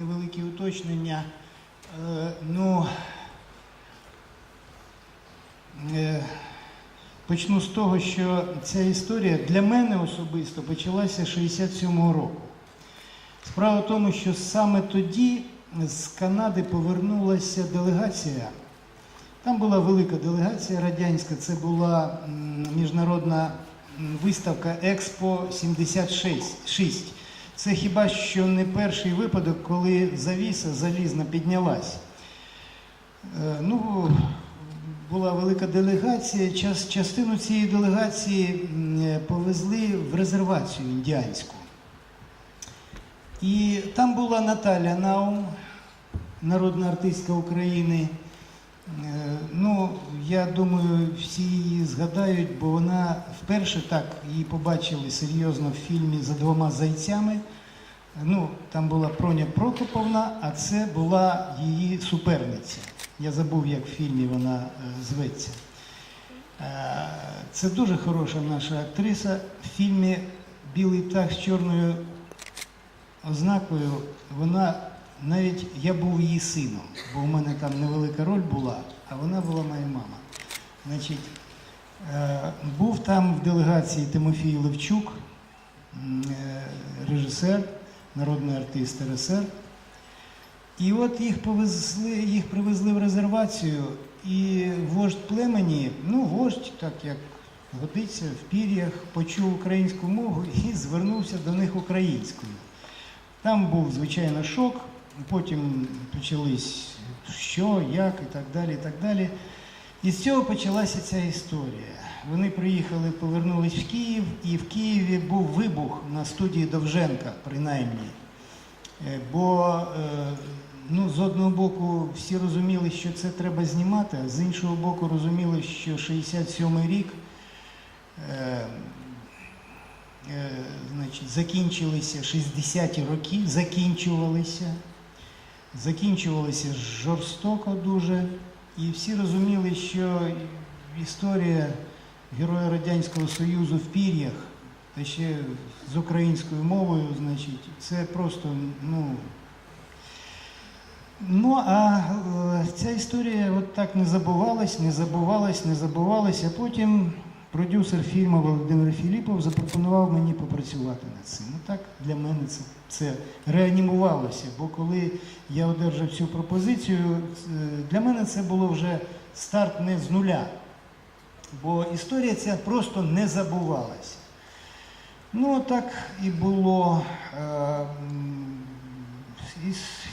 Великі уточнення. Е, Ну, е, почну з того, що ця історія для мене особисто почалася 67-го року. Справа в тому, що саме тоді з Канади повернулася делегація. Там була велика делегація радянська, це була міжнародна виставка Експо 76. Це хіба що не перший випадок, коли завіса залізна піднялась. Е, Ну, була велика делегація. Час, частину цієї делегації е, повезли в резервацію індіанську. І там була Наталя Наум, народна артистка України. Е, Ну, я думаю, всі її згадають, бо вона вперше так її побачили серйозно в фільмі за двома зайцями. Ну, там була Проня Прокоповна, а це була її суперниця. Я забув, як в фільмі вона е, зветься. Е, Це дуже хороша наша актриса. В фільмі Білий птах з чорною ознакою вона навіть я був її сином, бо у мене там невелика роль була, а вона була моя мама. Значить, е, був там в делегації Тимофій Левчук, е, режисер, народний артист РСР. І от їх повезли, їх привезли в резервацію, і вождь племені, ну, вождь, так як годиться, в пір'ях, почув українську мову і звернувся до них українською. Там був, звичайно, шок, потім почались що, як і так далі. І так далі. І з цього почалася ця історія. Вони приїхали, повернулись в Київ, і в Києві був вибух на студії Довженка, принаймні. Е, Бо е, ну, з одного боку всі розуміли, що це треба знімати, а з іншого боку розуміли, що 67-й рік е, е, значить, закінчилися 60-ті роки, закінчувалися, закінчувалися жорстоко дуже, і всі розуміли, що історія Героя Радянського Союзу в пір'ях, та ще з українською мовою, значить, це просто, ну. Ну, а е, ця історія от так не забувалась, не забувалась, не забувалась, а потім продюсер фільму Володимир Філіпов запропонував мені попрацювати над цим. Ну так для мене це, це реанімувалося, бо коли я одержав цю пропозицію, е, для мене це було вже старт не з нуля. Бо історія ця просто не забувалася. Ну, так і було. Е,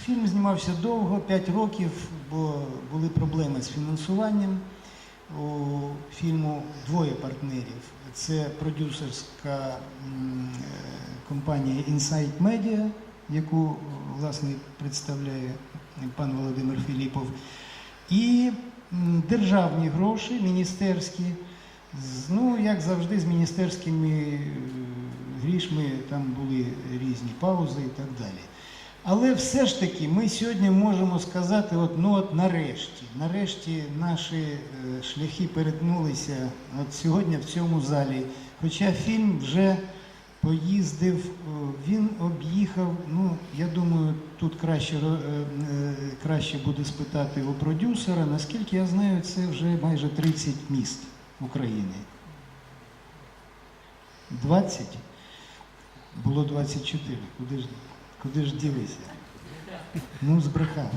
Фільм знімався довго, 5 років, бо були проблеми з фінансуванням. У фільму двоє партнерів. Це продюсерська е, компанія Insight Media, яку власне представляє пан Володимир Філіпов, і державні гроші, міністерські. Ну, як завжди, з міністерськими е, грішми там були різні паузи і так далі. Але все ж таки ми сьогодні можемо сказати, от, ну от нарешті, нарешті наші е, шляхи перетнулися от сьогодні в цьому залі. Хоча фільм вже поїздив, він об'їхав, ну я думаю, тут краще, е, е, краще буде спитати у продюсера. Наскільки я знаю, це вже майже 30 міст України. 20? Було 24. Куди ж, куди ж ділися? Ну, збрехав.